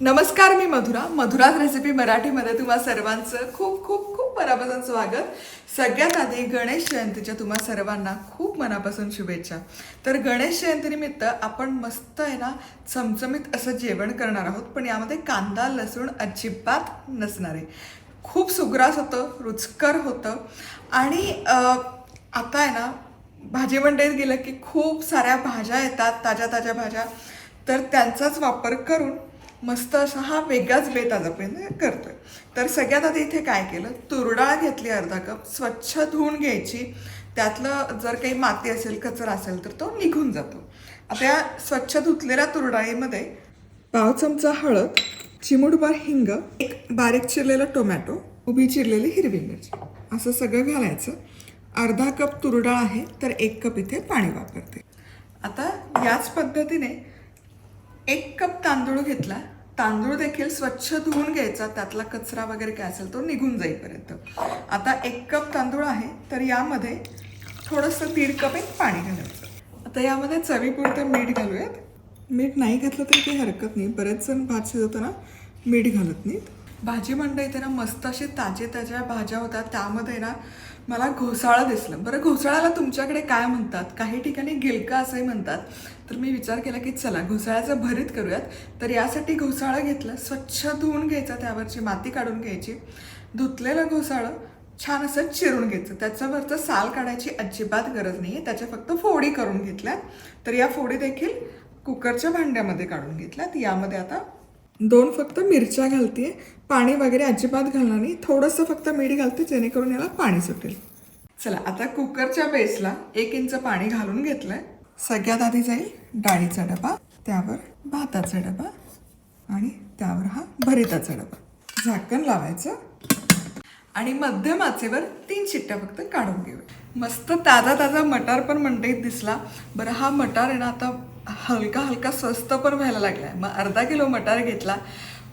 नमस्कार मी मधुरा. मधुराज रेसिपी मराठीमध्ये तुम्हा सर्वांचं खूप खूप खूप मनापासून स्वागत. सगळ्यात आधी गणेश जयंतीच्या तुम्हा सर्वांना खूप मनापासून शुभेच्छा. तर गणेश जयंतीनिमित्त आपण मस्त आहे ना चमचमीत असं जेवण करणार आहोत पण यामध्ये कांदा लसूण अजिबात नसणार आहे. खूप सुग्रास होतं रुचकर होतं. आणि आता आहे ना भाजी मंडईत गेलं की खूप साऱ्या भाज्या येतात ताज्या ताज्या भाज्या. तर त्यांचाच वापर करून मस्त असा हा वेगळाच बेत आज आपण करतोय. तर सगळ्यात आधी इथे काय केलं? तुरडाळ घेतली अर्धा कप स्वच्छ धुवून घ्यायची. त्यातलं जर काही माती असेल कचरा असेल तर तो निघून जातो. आता या स्वच्छ धुतलेल्या तुरडाळीमध्ये पाव चमचा हळद चिमुडभर हिंग एक बारीक चिरलेला टोमॅटो उभी चिरलेली हिरवी मिरची. असं सगळं घालायचं. अर्धा कप तुरडाळ आहे तर एक कप इथे पाणी वापरते. आता याच पद्धतीने एक कप तांदूळ घेतला तांदूळ देखील स्वच्छ धुवून घ्यायचा त्यातला कचरा वगैरे काय असेल तो निघून जाईपर्यंत. आता एक कप तांदूळ आहे तर यामध्ये थोडंसं दीड कप एक पाणी घालायचं. आता यामध्ये चवीपुरतं मीठ घालूयात. मीठ नाही घातलं तरी काही हरकत नाही. बरेच जण भात शिजवताना मीठ घालत नाहीत. भाजी मंडई आहे ना मस्त अशी ताजे ताज्या भाज्या होत्या त्यामध्ये ना मला घोसाळा दिसलं. बरं घोसाळ्याला तुमच्याकडे काय म्हणतात? काही ठिकाणी गिलका असंही म्हणतात. तर मी विचार केला की चला घोसाळ्याचं भरीत करूयात. तर यासाठी घोसाळा घेतला स्वच्छ धुवून घ्यायचा त्यावरची माती काढून घ्यायची. धुतलेलं घोसाळं छान असं चिरून घ्यायचं. त्याच्यावरचं साल काढायची अजिबात गरज नाही आहे त्याच्या फक्त फोडी करून घेतल्या तर या फोडी देखील कुकरच्या भांड्यामध्ये काढून घेतल्यात. यामध्ये आता दोन फक्त मिरच्या घालते पाणी वगैरे अजिबात घालणार नाही. थोडंसं फक्त मीठ घालते जेणेकरून याला पाणी सुटेल. चला आता कुकरच्या बेसला एक इंच पाणी घालून घेतलंय. सगळ्यात आधी जाईल डाळीचा डबा त्यावर भाताचा डबा आणि त्यावर हा भरिताचा डबा. झाकण लावायचं आणि मध्यम आचेवर तीन शिट्ट्या फक्त काढून घेऊया. मस्त ताजा ताजा मटार पण मंडईत दिसला. बरं हा मटार आहे ना आता हलका हलका स्वस्त पण व्हायला लागलाय. मग अर्धा किलो मटार घेतला.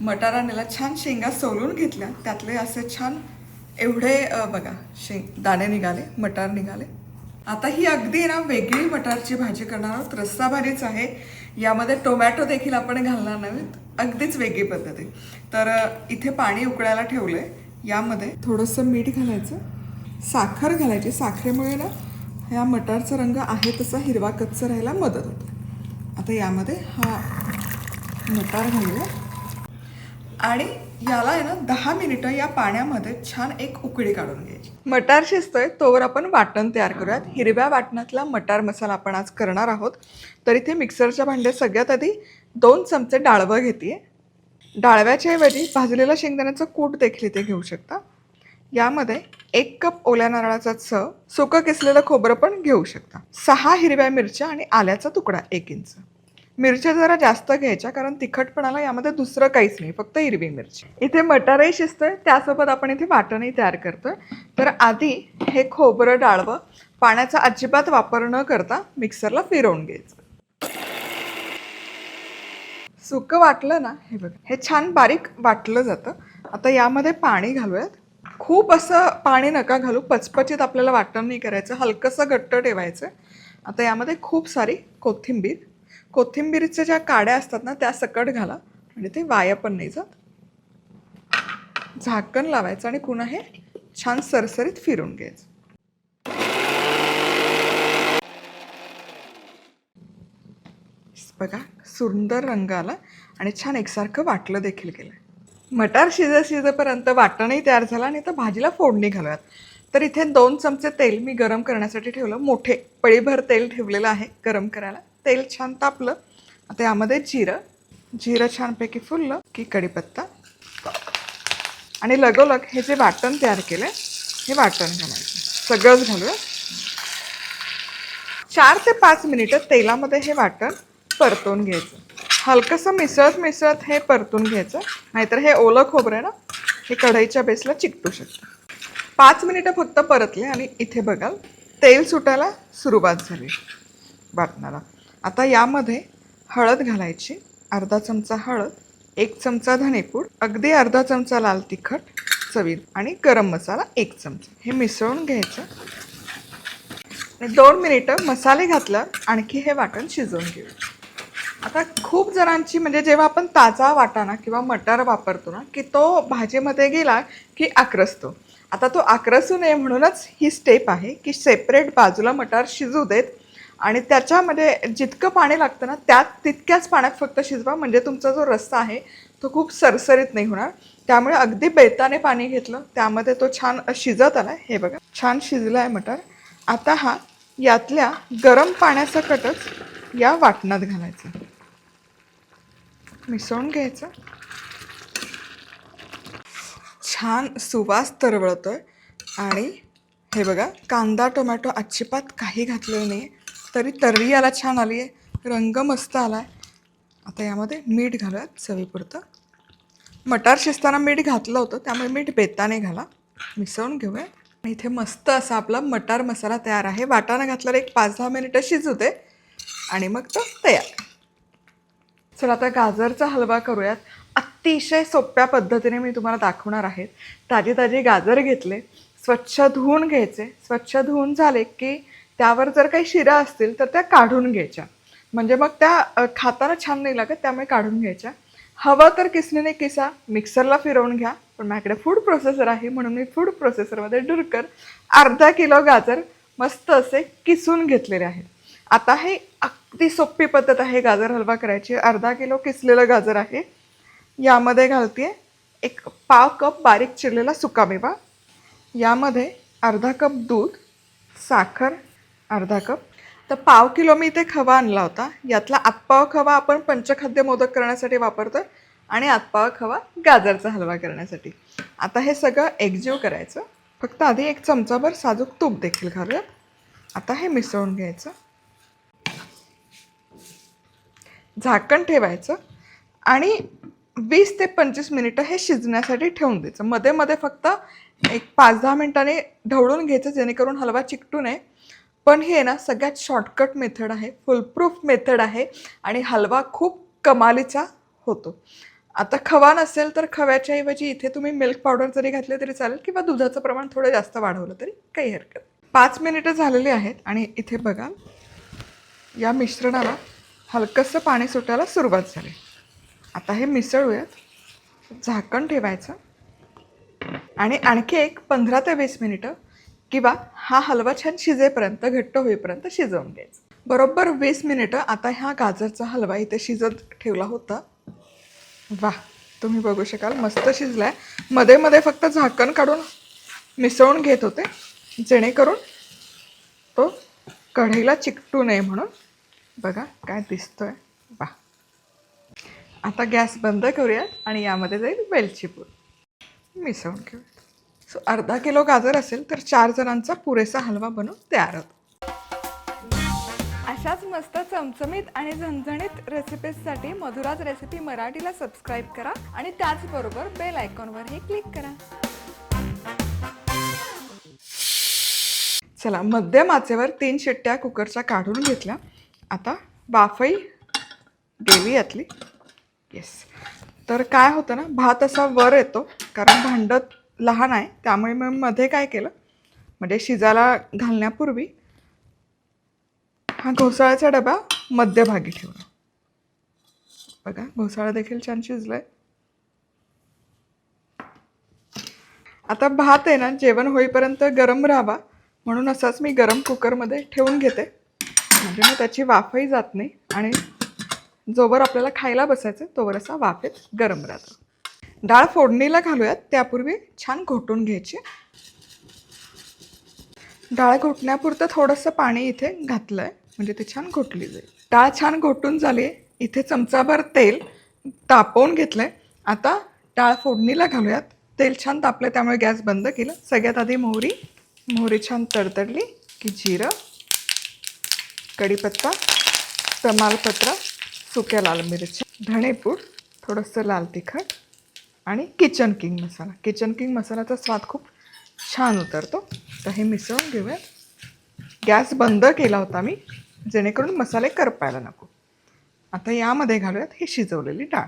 मटारानेला छान शेंगा सोलून घेतल्या. त्यातले असे छान एवढे बघा शेंग दाणे निघाले मटार निघाले. आता ही अगदी ना वेगळी मटारची भाजी करणार आहोत. रस्सा भाजीच आहे. यामध्ये टोमॅटो देखील आपण घालणार नाहीत अगदीच वेगळी पद्धत तर इथे पाणी उकळायला ठेवलंय. यामध्ये थोडंसं मीठ घालायचं. साखर घालायची. साखरेमुळे ना ह्या मटारचा रंग आहे तसा हिरवा कच्चा राहायला मदत होते. आता यामध्ये हा मटार घालूया. आणि याला आहे ना दहा मिनिटं या पाण्यामध्ये छान एक उकळी काढून घ्यायची. मटार शिजतोय तोवर आपण वाटण तयार करूयात. हिरव्या वाटणातला मटार मसाला आपण आज करणार आहोत. तर इथे मिक्सरच्या भांड्यात सगळ्यात आधी दोन चमचे डाळवं घेते डाळव्याच्या ऐवजी भाजलेलं शेंगदाण्याचं कूट देखील इथे घेऊ शकता. यामध्ये एक कप ओल्या नारळाचा चव सुकं किसलेलं खोबरं पण घेऊ शकता. सहा हिरव्या मिरच्या आणि आल्याचा तुकडा एक इंच. मिरच्या जरा जास्त घ्यायच्या कारण तिखटपणाला यामध्ये दुसरं काहीच नाही फक्त हिरवी मिरची. इथे मटारही शिजतोय त्यासोबत आपण इथे वाटणही तयार करतोय. तर आधी हे खोबरं डाळवं पाण्याचा अजिबात वापर न करता मिक्सरला फिरवून घ्यायचं. सुकं वाटलं ना हे बघ हे छान बारीक वाटलं जातं. आता यामध्ये पाणी घालूयात. खूप असं पाणी नका घालू पचपचीत आपल्याला वाटण नाही करायचं हलकंसं घट्ट ठेवायचं. आता यामध्ये खूप सारी कोथिंबीर कोथिंबीरीच्या ज्या काड्या असतात ना त्या सकट घाला म्हणजे ते वाया पण नाही जात. झाकण लावायचं आणि पुन्हा हे छान सरसरीत फिरून घ्यायचं. बघा सुंदर रंग आला आणि छान एकसारखं वाटलं देखील गेलं मटार शिजं शिजेपर्यंत वाटणही तयार झाला आणि आता भाजीला फोडणी घालूयात. तर इथे दोन चमचे तेल मी गरम करण्यासाठी ठेवलं. मोठे पळीभर तेल ठेवलेलं आहे गरम करायला. तेल छान तापलं. आता यामध्ये जिरं. जिरं छानपैकी फुललं की कढीपत्ता आणि लगोलग हे जे वाटण तयार केलं हे वाटण घालायचं. सगळंच घालूया. चार ते पाच मिनिटं तेलामध्ये हे वाटण परतून घ्यायचं. हलकंसं मिसळत मिसळत हे परतून घ्यायचं. नाहीतर हे ओलं खोबरं आहे ना हे कढईच्या बेसला चिकटू शकतं. पाच मिनिटं फक्त परतले आणि इथे बघाल तेल सुटायला सुरुवात झाली. वाटणाला आता यामध्ये हळद घालायची अर्धा चमचा हळद एक चमचा धनेपूड अगदी अर्धा चमचा लाल तिखट चवीत आणि गरम मसाला एक चमचा. हे मिसळून घ्यायचं. आणि दोन मिनिटं मसाले घातलं आणखी हे वाटण शिजवून घेऊ. आता खूप जणांची म्हणजे जेव्हा आपण ताजा वाटाणा किंवा मटार वापरतो ना की तो भाजीमध्ये गेला की आक्रसतो. आता तो आक्रसू नये म्हणूनच ही स्टेप आहे की सेपरेट बाजूला मटार शिजू देत आणि त्याच्यामध्ये जितकं पाणी लागतं ना त्यात तितक्याच पाण्यात फक्त शिजवा. म्हणजे तुमचा जो रस्सा आहे तो खूप सरसरीत नाही होणार. त्यामुळे अगदी बेताने पाणी घेतलं त्यामध्ये तो छान शिजत आला हे बघा छान शिजला आहे मटर. आता हा यातल्या गरम पाण्याचा कटच या वाटणात घालायचा. मिसळून घ्यायचं. छान सुवास तरवळतोय. आणि हे बघा कांदा टोमॅटो अजिबात काही घातलेलं नाही तरी तर्री याला छान आली आहे रंग मस्त आला आहे आता यामध्ये मीठ घालूयात चवीपुरतं. मटार शिजताना मीठ घातलं होतं त्यामुळे मीठ बेताने घाला. मिसळून घेऊया. आणि इथे मस्त असा आपला मटार मसाला तयार आहे. वाटाणा घातल्यावर एक पाच दहा मिनिटं शिजू दे. आणि मग तो तयार. चला आता गाजरचा हलवा करूयात. अतिशय सोप्या पद्धतीने मी तुम्हाला दाखवणार आहे. ताजी ताजी गाजर घेतले. स्वच्छ धुवून घ्यायचे. स्वच्छ धुवून झाले की त्यावर जर काही शिरा असतील तर त्या काढून घ्यायच्या. म्हणजे मग त्या खाताना छान नाही लागत त्यामुळे काढून घ्यायच्या. हवं तर किसणीने किसा मिक्सरला फिरवून घ्या पण माझ्याकडे फूड प्रोसेसर आहे म्हणून मी फूड प्रोसेसरमध्ये डुरकर अर्धा किलो गाजर मस्त असे किसून घेतलेले आहेत. आता हे अगदी सोपी पद्धत आहे गाजर हलवा करायची. अर्धा किलो किसलेलं गाजर आहे. यामध्ये घालते एक पाव कप बारीक चिरलेला सुकामेवा. यामध्ये अर्धा कप दूध साखर अर्धा कप. तर पाव किलो मी इथे खवा आणला होता. यातला आतपाव खवा आपण पंचखाद्य मोदक करण्यासाठी वापरतो आणि आतपाव खवा गाजरचा हलवा करण्यासाठी. आता हे सगळं एकजीव करायचं. फक्त आधी एक चमचाभर साजूक तूप देखील घालूयात. आता हे मिसळून घ्यायचं. झाकण ठेवायचं आणि वीस ते पंचवीस मिनिटं हे शिजण्यासाठी ठेवून द्यायचं. मध्ये मध्ये फक्त एक पाच दहा मिनिटांनी ढवळून घ्यायचं जेणेकरून हलवा चिकटू नये. पण हे ना सगळ्यात शॉर्टकट मेथड आहे फुलप्रूफ मेथड आहे आणि हलवा खूप कमालीचा होतो आता खवा नसेल तर खव्याच्या ऐवजी इथे तुम्ही मिल्क पावडर जरी घातले तरी चालेल किंवा दुधाचं प्रमाण थोडं जास्त वाढवलं तरी काही हरकत नाही. पाच मिनिटं झालेली आहेत आणि इथे बघा या मिश्रणाला हलकंसं पाणी सुटायला सुरुवात झाली आता हे मिसळूयात झाकण ठेवायचं आणि आणखी एक पंधरा ते वीस मिनिटं किंवा हा हलवा छान शिजेपर्यंत घट्ट होईपर्यंत शिजवून घ्यायचं. बरोबर वीस मिनिटं आता ह्या गाजरचा हलवा इथे शिजत ठेवला होता. वा तुम्ही बघू शकाल मस्त शिजलाय. मध्ये मध्ये फक्त झाकण काढून मिसळून घेत होते जेणेकरून तो कढईला चिकटू नये म्हणून. बघा काय दिसतोय. वा आता गॅस बंद करूया आणि यामध्ये जाईल वेलची पूड. मिसळून घेऊया. सो अर्धा किलो गाजर असेल तर चार जणांचा पुरेसा हलवा बनवून तयार होतो. अशाच मस्त चमचमीत आणि झणझणीत रेसिपीजसाठी मधुराज रेसिपी मराठीला सबस्क्राईब करा आणि त्याचबरोबर बेल आयकॉनवरही क्लिक करा. चला मध्यम आचेवर तीन शिट्ट्या कुकरच्या काढून घेतल्या. आता बाफई गेली यातली. येस तर काय होतं ना भात असा वर येतो कारण भांडत लहान आहे. त्यामुळे मी मध्ये काय केलं? म्हणजे शिजायला घालण्यापूर्वी हा घोसाळ्याचा डबा मध्यभागी ठेवला. बघा घोसाळा देखील छान शिजलाय. आता भात आहे ना जेवण होईपर्यंत गरम राहावा. म्हणून असाच मी गरम कुकरमध्ये ठेवून घेते. म्हणजे मग त्याची वाफही जात नाही आणि जोवर आपल्याला खायला बसायचं तोवर असा वाफेत गरम राहतो. डाळ फोडणीला घालूयात. त्यापूर्वी छान घोटून घ्यायची. डाळ घोटण्यापुरतं थोडंसं पाणी इथे घातलं आहे म्हणजे ते छान घोटली जाईल. डाळ छान घोटून झाली. इथे चमचाभर तेल तापवून घेतलं आहे आता डाळ फोडणीला घालूयात. तेल छान तापलं त्यामुळे गॅस बंद केलं. सगळ्यात आधी मोहरी. मोहरी छान तडतडली की जिरं कढीपत्ता तमालपत्र सुक्या लाल मिरच्या धणेपूड थोडंसं लाल तिखट आणि kitchen king masala kitchen king मसाल्याचा स्वाद खूप छान उतरतो. तर हे मिसळून घेऊयात. गॅस बंद केला होता मी जेणेकरून मसाले करपायला नको. आता यामध्ये घालूयात ही शिजवलेली डाळ.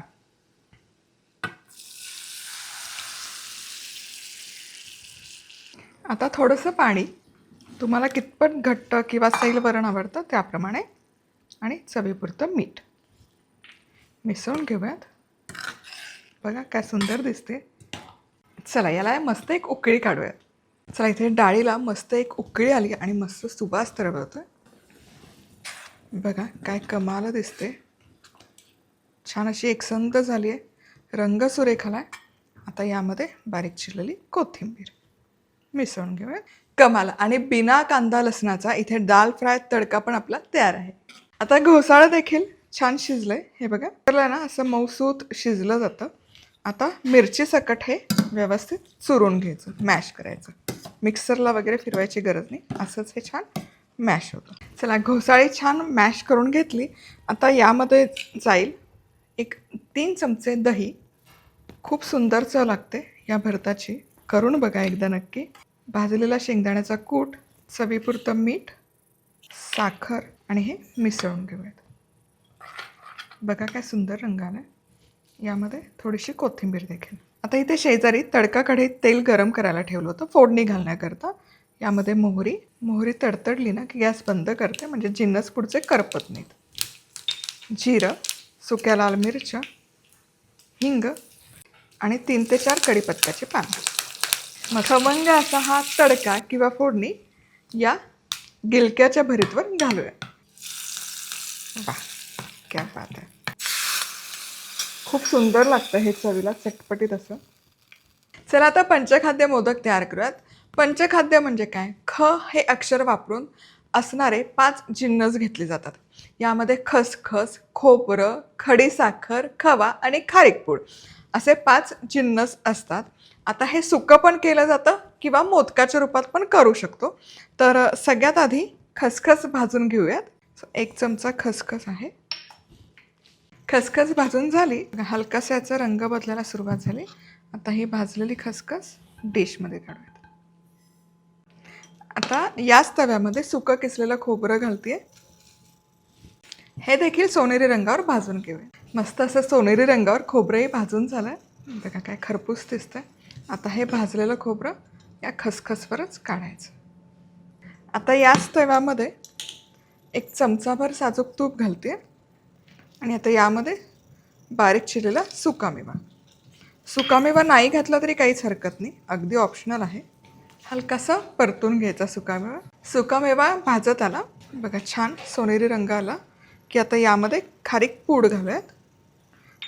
आता थोडंसं पाणी. तुम्हाला कितपत घट्ट किंवा सैल वरण आवडतं त्याप्रमाणे. आणि चवीपुरतं मीठ. मिसळून घेऊयात. बघा काय सुंदर दिसते. चला याला मस्त एक उकळी काढूयात चला इथे डाळीला मस्त एक उकळी आली आणि मस्त सुवास तरवळतोय बघा काय कमाल दिसते. छान अशी एकसंध झाली आहे रंग सुरेखाला आहे आता यामध्ये बारीक चिरलेली कोथिंबीर. मिसळून घेऊया. कमाल. आणि बिना कांदा लसणाचा इथे दाल फ्राय तडका पण आपला तयार आहे. आता घोसाळा देखील छान शिजलंय. हे बघा ना असं मऊसूत शिजलं जातं. आता मिरची सकट हे व्यवस्थित चुरून घ्यायचं मॅश करायचं. मिक्सरला वगैरे फिरवायची गरज नाही असंच हे छान मॅश होतं. चला घोसाळी छान मॅश करून घेतली. आता यामध्ये जाईल एक तीन चमचे दही. खूप सुंदर चव लागते या भरताची. करून बघा एकदा नक्की. भाजलेला शेंगदाण्याचा कूट चवीपुरतं मीठ साखर आणि हे मिसळून घेऊयात. बघा काय सुंदर रंगानं आहे यामध्ये थोडीशी कोथिंबीर देखील. आता इथे शेजारी तडका कढईत तेल गरम करायला ठेवलं होतं फोडणी घालण्याकरता. यामध्ये मोहरी मोहरी तडतडली ना की गॅस बंद करते म्हणजे जिन्नस पुढचे करपत नाहीत. जिरं सुक्या लाल मिरच्या हिंग आणि तीन ते चार कढीपत्त्याचे पानं. मग खमंग असा हा तडका किंवा फोडणी या गिलक्याच्या भरीतवर घालूया. वा क्या बात आहे. खूप सुंदर लागतं हे चवीला चटपटीत असं चला आता पंचखाद्य मोदक तयार करूयात. पंचखाद्य म्हणजे काय? ख हे अक्षर वापरून असणारे पाच जिन्नस घेतले जातात. यामध्ये खसखस खोबरं खडीसाखर खवा आणि खारीक पूड असे पाच जिन्नस असतात. आता हे सुकं पण केलं जातं किंवा मोदकाच्या रूपात पण करू शकतो. तर सगळ्यात आधी खसखस भाजून घेऊयात. एक चमचा खसखस आहे. खसखस भाजून झाली. हलकासा याचा रंग बदलायला सुरुवात झाली. आता ही भाजलेली खसखस डिशमध्ये काढूयात. आता याच तव्यामध्ये सुकं किसलेलं खोबरं घालते हे देखील सोनेरी रंगावर भाजून घेऊया. मस्त असं सोनेरी रंगावर खोबरंही भाजून झालं बघा काय खरपूस दिसतंय. आता हे भाजलेलं खोबरं या खसखसवरच काढायचं. आता याच तव्यामध्ये एक चमचाभर साजूक तूप घालते आणि आता यामध्ये बारीक चिरलेला सुकामेवा. सुकामेवा नाही घातला तरी काहीच हरकत नाही. अगदी ऑप्शनल आहे. हलकासा परतून घ्यायचा सुकामेवा. सुकामेवा भाजत आला. बघा छान सोनेरी रंग आला की आता यामध्ये खारीक पूड घालूयात.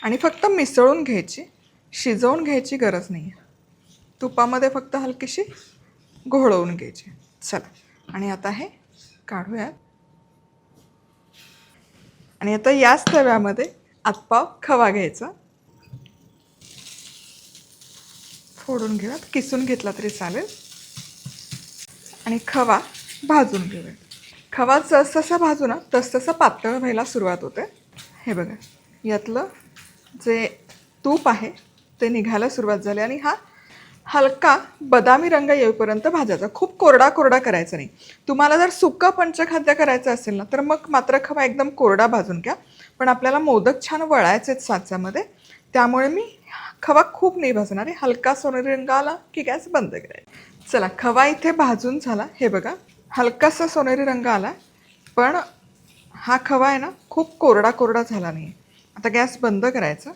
आणि फक्त मिसळून घ्यायची. शिजवून घ्यायची गरज नाही आहे तुपामध्ये फक्त हलकीशी घोळवून घ्यायची. चला. आणि आता हे काढूयात. आणि आता याच तव्यामध्ये आतपाव खवा घ्यायचा. फोडून घेऊयात किसून घेतला तरी चालेल. आणि खवा भाजून घेऊयात खवा जसजसा भाजू ना तसतसं पातळ व्हायला सुरुवात होते. हे बघा यातलं जे तूप आहे ते निघायला सुरुवात झाली आणि हा हलका बदामी रंग येईपर्यंत भाजायचा. खूप कोरडा कोरडा करायचा नाही. तुम्हाला जर सुकं पंचखाद्य करायचं असेल ना तर मग मात्र खवा एकदम कोरडा भाजून घ्या. पण आपल्याला मोदक छान वळायचे आहेत साच्यामध्ये. त्यामुळे मी खवा खूप नाही भाजणार आहे. हलका सोनेरी रंग आला की गॅस बंद करायचा. चला खवा इथे भाजून झाला. हे बघा हलकासा सोनेरी रंग आला. पण हा खवा आहे ना खूप कोरडा कोरडा झाला नाही आता गॅस बंद करायचा.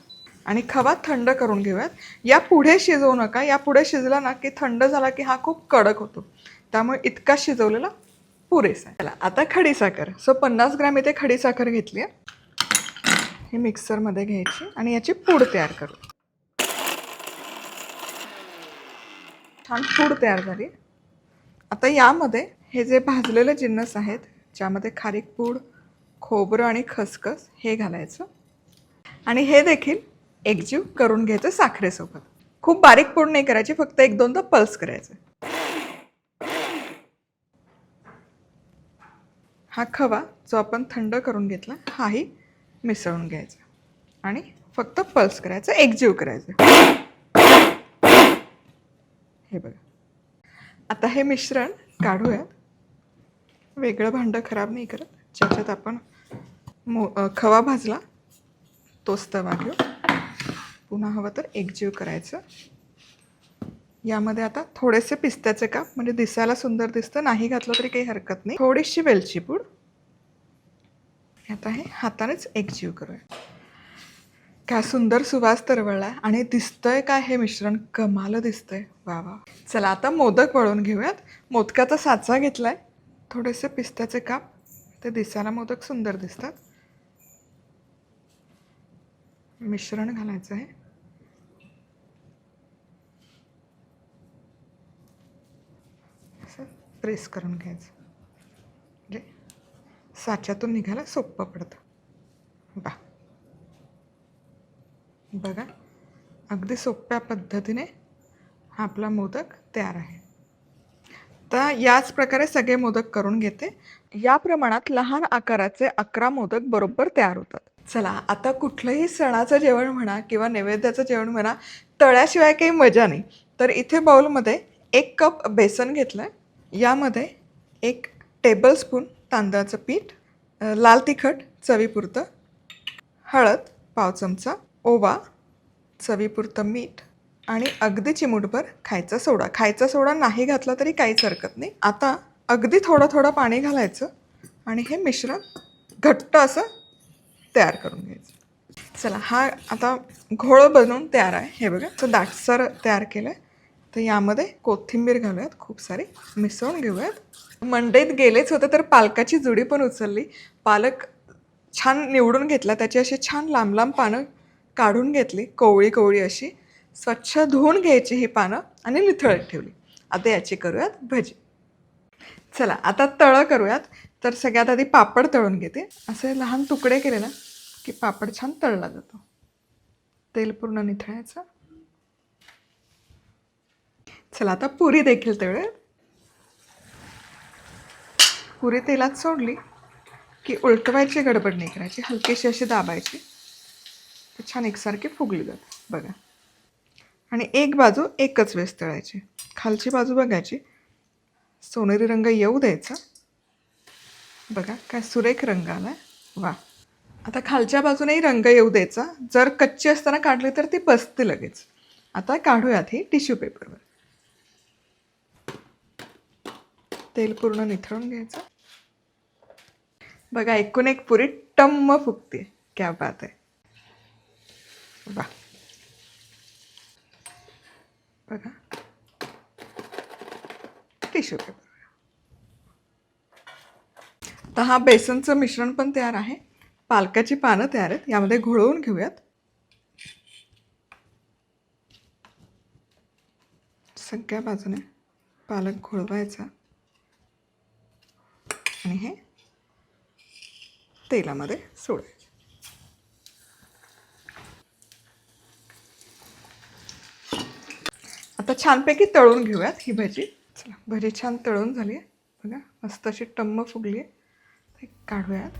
आणि खवा थंड करून घेऊयात. या पुढे शिजवू नका. या पुढे शिजला ना की थंड झाला की हा खूप कडक होतो. त्यामुळे इतका शिजवलेला पुरेसा आहे. चला आता खडीसाखर सो पन्नास ग्रॅम इथे खडीसाखर घेतली आहे. ही मिक्सरमध्ये घ्यायची आणि याची पूड तयार करू. छान पूड तयार झाली. आता यामध्ये हे जे भाजलेले जिन्नस आहेत ज्यामध्ये खारीक पूड खोबरं आणि खसखस हे घालायचं. आणि हे देखील एकजीव करून घ्यायचं साखरेसोबत. खूप बारीक पूर्ण नाही करायची फक्त एक दोनदा पल्स करायचं. हा खवा जो आपण थंड करून घेतला हाही मिसळून घ्यायचा. आणि फक्त पल्स करायचं एकजीव करायचं. हे बघा. आता हे मिश्रण काढूयात. वेगळं भांडं खराब नाही करत. ज्याच्यात आपण मो खवा भाजला तोच तवा घेऊ. पुन्हा हवं तर एकजीव करायचं. यामध्ये आता थोडेसे पिस्त्याचे काप म्हणजे दिसायला सुंदर दिसतं नाही घातलं तरी काही हरकत नाही. थोडीशी वेलची पूड. आता हे हातानेच एकजीव करूया. काय सुंदर सुवास तरवळलाय आणि दिसतंय काय हे मिश्रण कमाल दिसतंय. वा वा. चला आता मोदक वळून घेऊयात. मोदकाचा साचा घेतलाय. थोडेसे पिस्त्याचे काप. ते दिसायला मोदक सुंदर दिसतात. मिश्रण घालायचं आहे असं प्रेस करून घ्यायचं. म्हणजे साच्यातून निघायला सोपं पडतं. बा. बघा अगदी सोप्या पद्धतीने हा आपला मोदक तयार आहे. तर याच प्रकारे सगळे मोदक करून घेते. या प्रमाणात लहान आकाराचे अकरा मोदक बरोबर तयार होतात. चला आता कुठलंही सणाचं जेवण म्हणा किंवा नैवेद्याचं जेवण म्हणा तळ्याशिवाय काही मजा नाही. तर इथे बाउलमध्ये एक कप बेसन घेतलं आहे यामध्ये एक टेबलस्पून तांदळाचं पीठ लाल तिखट चवीपुरतं हळद पाव चमचा ओवा चवीपुरतं मीठ आणि अगदी चिमूटभर खायचा सोडा. खायचा सोडा नाही घातला तरी काहीच हरकत नाही. आता अगदी थोडं थोडं पाणी घालायचं आणि हे मिश्रण घट्ट असं तयार करून घ्यायचं. चला हा आता घोळ बनवून तयार आहे. हे बघा तर दाटसर तयार केलं आहे तर यामध्ये कोथिंबीर घालूयात खूप सारी मिसळून घेऊयात. मंडईत गेलेच होते तर पालकाची जुडी पण उचलली. पालक छान निवडून घेतला त्याची अशी छान लांब लांब पानं काढून घेतली कोवळी कोवळी अशी. स्वच्छ धुवून घ्यायची ही पानं आणि निथळत ठेवली. आता याची करूयात भजी. चला आता तळं करूयात. तर सगळ्यात आधी पापड तळून घेते. असे लहान तुकडे केले ना की पापड छान तळला जातो. तेल पूर्ण निथळायचं. चला आता पुरी देखील तेवढे. पुरी तेलात सोडली की उलटवायची गडबड नाही करायची हलकीशी अशी दाबायची. तर छान एकसारखी फुगली जाते बघा. आणि एक बाजू एकच वेळेस तळायची. खालची बाजू बघायची. सोनेरी रंग येऊ द्यायचा. बघा काय सुरेख रंग आला वा. आता खालच्या बाजूनेही रंग येऊ द्यायचा. जर कच्ची असताना काढली तर ती बसते लगेच. आता काढूयात ही टिश्यू पेपरवर. तेल पूर्ण निथळून घ्यायचं. बघा एकूण एक पुरी टम्म फुगते. क्या बात आहे. वा बघा. Tissue paper. तर हा बेसनचं मिश्रण पण तयार आहे. पालकाची पानं तयार आहेत. यामध्ये घोळवून घेऊयात. सगळ्या बाजूने पालक घोळवायचा. आणि हे तेलामध्ये सोडायचं आता छानपैकी तळून घेऊयात ही भजी. चला भजी छान तळून झाली आहे. बघा मस्त अशी टम्म फुगली आहे. काढूयात.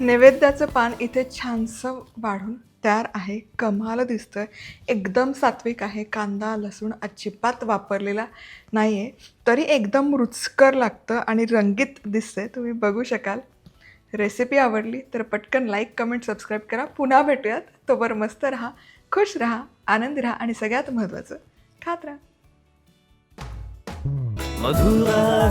नैवेद्याचं पान इथे छानसं वाढून तयार आहे. कमाल दिसतं एकदम सात्विक आहे. कांदा लसूण अजिबात वापरलेला नाही आहे तरी एकदम रुचकर लागतं आणि रंगीत दिसतंय. तुम्ही बघू शकाल. रेसिपी आवडली तर पटकन लाईक कमेंट सबस्क्राईब करा. पुन्हा भेटूयात. तोवर मस्त राहा खुश राहा आनंदी राहा आणि सगळ्यात महत्त्वाचं खात राहा. मधुरा